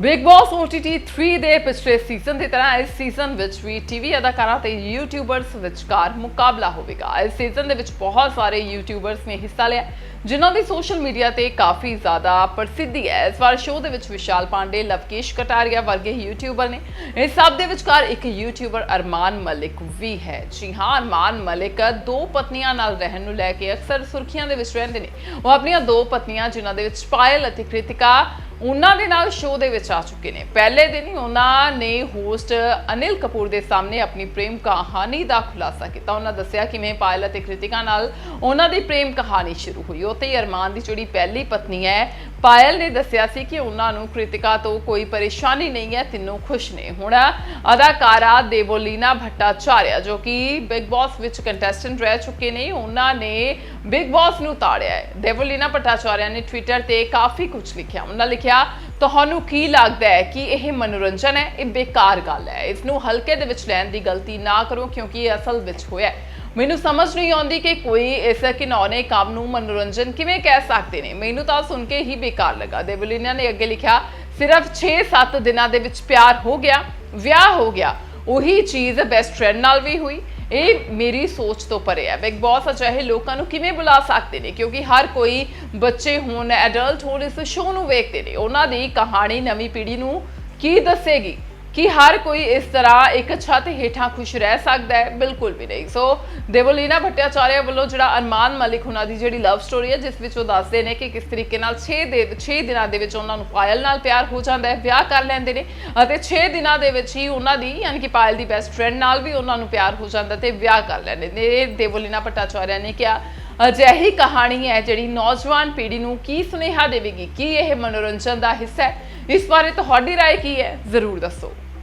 Big ਬਾਸ OTT 3 ਦੇ ਪਿਛਲੇ season ਦੀ ਤਰ੍ਹਾਂ ਇਸ ਸੀਜ਼ਨ ਵਿੱਚ ਵੀ ਟੀਵੀ ਅਦਾਕਾਰਾਂ ਤੇ ਯੂਟਿਊਬਰਸ ਵਿਚਕਾਰ ਮੁਕਾਬਲਾ ਹੋਵੇਗਾ। ਇਸ ਸੀਜ਼ਨ ਦੇ ਵਿੱਚ ਬਹੁਤ ਸਾਰੇ ਯੂਟਿਊਬਰਸ ਨੇ ਹਿੱਸਾ ਲਿਆ, ਜਿਨ੍ਹਾਂ ਦੀ ਸੋਸ਼ਲ ਮੀਡੀਆ ਤੇ ਕਾਫੀ ਜ਼ਿਆਦਾ ਪ੍ਰਸਿੱਧੀ ਹੈ। ਇਸ ਵਾਰ ਸ਼ੋਅ ਦੇ ਵਿੱਚ ਵਿਸ਼ਾਲ ਪਾਂਡੇ, ਲਵਕੇਸ਼ ਕਟਾਰੀਆ ਵਰਗੇ ਯੂਟਿਊਬਰ ਨੇ। ਇਸ ਸਭ ਦੇ ਵਿਚਕਾਰ ਇੱਕ ਯੂਟਿਊਬਰ ਅਰਮਾਨ ਮਲਿਕ ਵੀ ਹੈ। ਜੀ ਹਾਂ, ਅਰਮਾਨ ਮਲਿਕ ਦੋ ਪਤਨੀਆਂ ਨਾਲ ਰਹਿਣ ਨੂੰ ਲੈ ਕੇ ਅਕਸਰ ਸੁਰਖੀਆਂ ਦੇ ਵਿੱਚ ਰਹਿੰਦੇ ਨੇ। ਉਹ ਆਪਣੀਆਂ ਦੋ ਪਤਨੀਆਂ, ਜਿਨ੍ਹਾਂ ਦੇ ਵਿੱਚ ਪਾਇਲ ਅਤੇ ਕ੍ਰਿਤਿਕਾ ਉਹਨਾਂ ਦੇ ਨਾਲ ਸ਼ੋਅ ਦੇ ਵਿੱਚ ਆ ਚੁੱਕੇ ਨੇ। ਪਹਿਲੇ ਦਿਨ ਹੀ ਉਹਨਾਂ ਨੇ ਹੋਸਟ ਅਨਿਲ ਕਪੂਰ ਦੇ ਸਾਹਮਣੇ ਆਪਣੀ ਪ੍ਰੇਮ ਕਹਾਣੀ ਦਾ ਖੁਲਾਸਾ ਕੀਤਾ। ਉਹਨਾਂ ਦੱਸਿਆ ਕਿਵੇਂ ਪਾਇਲ ਅਤੇ ਕ੍ਰਿਤਿਕਾ ਨਾਲ ਉਹਨਾਂ ਦੀ ਪ੍ਰੇਮ ਕਹਾਣੀ ਸ਼ੁਰੂ ਹੋਈ। ਉੱਥੇ ਹੀ ਅਰਮਾਨ ਦੀ ਜਿਹੜੀ ਪਹਿਲੀ ਪਤਨੀ ਹੈ ਪਾਇਲ ਨੇ ਦੱਸਿਆ ਸੀ ਕਿ ਉਹਨਾਂ ਨੂੰ ਕ੍ਰਿਤਿਕਾ ਤੋਂ ਕੋਈ ਪਰੇਸ਼ਾਨੀ ਨਹੀਂ ਹੈ, ਤਿੰਨੋਂ ਖੁਸ਼ ਨੇ। ਹੁਣ ਅਦਾਕਾਰਾ ਦੇਵੋਲੀਨਾ ਭੱਟਾਚਾਰਿਆ, ਜੋ ਕਿ ਬਿਗ ਬਾਸ ਵਿੱਚ ਕੰਟੈਸਟੈਂਟ ਰਹਿ ਚੁੱਕੇ ਨੇ, ਉਹਨਾਂ ਨੇ ਬਿਗ ਬਾਸ ਨੂੰ ਤਾੜਿਆ ਹੈ। ਦੇਵੋਲੀਨਾ ਭੱਟਾਚਾਰਿਆ ਨੇ ਟਵਿੱਟਰ ਤੇ ਕਾਫੀ ਕੁਝ ਲਿਖਿਆ। ਉਹਨਾਂ ਲਿਖਿਆ, ਤੁਹਾਨੂੰ ਕੀ ਲੱਗਦਾ ਹੈ ਕਿ ਇਹ ਮਨੋਰੰਜਨ ਹੈ? ਇਹ ਬੇਕਾਰ ਗੱਲ ਹੈ। ਇਸ ਨੂੰ ਹਲਕੇ ਦੇ ਵਿੱਚ ਲੈਣ ਦੀ ਗਲਤੀ ਨਾ ਕਰੋ, ਕਿਉਂਕਿ ਇਹ ਅਸਲ ਵਿੱਚ ਹੋਇਆ ਹੈ। ਮੈਨੂੰ ਸਮਝ ਨਹੀਂ ਆਉਂਦੀ ਕਿ ਕੋਈ ਇਸ ਘਿਨੌਣੇ ਕੰਮ ਨੂੰ ਮਨੋਰੰਜਨ ਕਿਵੇਂ ਕਹਿ ਸਕਦੇ ਨੇ। ਮੈਨੂੰ ਤਾਂ ਸੁਣ ਕੇ ਹੀ ਬੇਕਾਰ ਲੱਗਾ। ਦੇਵਲੀਨਾ ਨੇ ਅੱਗੇ ਲਿਖਿਆ, ਸਿਰਫ 6-7 ਦਿਨਾਂ ਦੇ ਵਿੱਚ ਪਿਆਰ ਹੋ ਗਿਆ, ਵਿਆਹ ਹੋ ਗਿਆ। ਉਹੀ ਚੀਜ਼ ਬੈਸਟ ਫਰੈਂਡ ਨਾਲ ਵੀ ਹੋਈ। ਇਹ ਮੇਰੀ ਸੋਚ ਤੋਂ ਪਰੇ ਹੈ। ਬਿਗ ਬਾਸ ਅਜਿਹੇ ਲੋਕਾਂ ਨੂੰ ਕਿਵੇਂ ਬੁਲਾ ਸਕਦੇ ਨੇ? ਕਿਉਂਕਿ ਹਰ ਕੋਈ ਬੱਚੇ ਹੋਣ ਐਡਲਟ ਹੋਣ ਇਸ ਸ਼ੋਅ ਨੂੰ ਵੇਖਦੇ ਨੇ। ਉਹਨਾਂ ਦੀ ਕਹਾਣੀ ਨਵੀਂ ਪੀੜ੍ਹੀ ਨੂੰ ਕੀ ਦੱਸੇਗੀ? ਕਿ ਹਰ ਕੋਈ ਇਸ ਤਰ੍ਹਾਂ ਇੱਕ ਛੱਤ ਹੇਠਾਂ ਖੁਸ਼ ਰਹਿ ਸਕਦਾ ਹੈ ਬਿਲਕੁਲ ਵੀ ਨਹੀਂ ਸੋ ਦੇਵਲੀਨਾ ਭੱਟਾਚਾਰਿਆ ਵੱਲੋਂ ਜਿਹੜਾ ਅਰਮਾਨ ਮਲਿਕ ਉਹਨਾਂ ਦੀ ਜਿਹੜੀ ਲਵ ਸਟੋਰੀ ਹੈ ਜਿਸ ਵਿੱਚ ਉਹ ਦੱਸਦੇ ਨੇ ਕਿ ਕਿਸ ਤਰੀਕੇ ਨਾਲ 6 ਦੇ 6 ਦਿਨਾਂ ਦੇ ਵਿੱਚ ਉਹਨਾਂ ਨੂੰ ਪਾਇਲ ਨਾਲ ਪਿਆਰ ਹੋ ਜਾਂਦਾ ਹੈ ਵਿਆਹ ਕਰ ਲੈਂਦੇ ਨੇ ਅਤੇ 6 ਦਿਨਾਂ ਦੇ ਵਿੱਚ ਹੀ ਉਹਨਾਂ ਦੀ ਯਾਨੀ ਕਿ ਪਾਇਲ ਦੀ ਬੈਸਟ ਫਰੈਂਡ ਨਾਲ ਵੀ ਉਹਨਾਂ ਨੂੰ ਪਿਆਰ ਹੋ ਜਾਂਦਾ ਤੇ ਵਿਆਹ ਕਰ ਲੈਂਦੇ ਨੇ ਇਹ ਦੇਵਲੀਨਾ ਭੱਟਾਚਾਰਿਆ ਨੇ ਕਿਹਾ ਅਜਿਹੀ ਕਹਾਣੀ ਹੈ ਜਿਹੜੀ ਨੌਜਵਾਨ ਪੀੜ੍ਹੀ ਨੂੰ ਕੀ ਸੁਨੇਹਾ ਦੇਵੇਗੀ ਕੀ ਇਹ ਮਨੋਰੰਜਨ ਦਾ ਹਿੱਸਾ ਹੈ ਇਸ ਬਾਰੇ ਤੁਹਾਡੀ رائے ਕੀ ਹੈ ਜ਼ਰੂਰ ਦੱਸੋ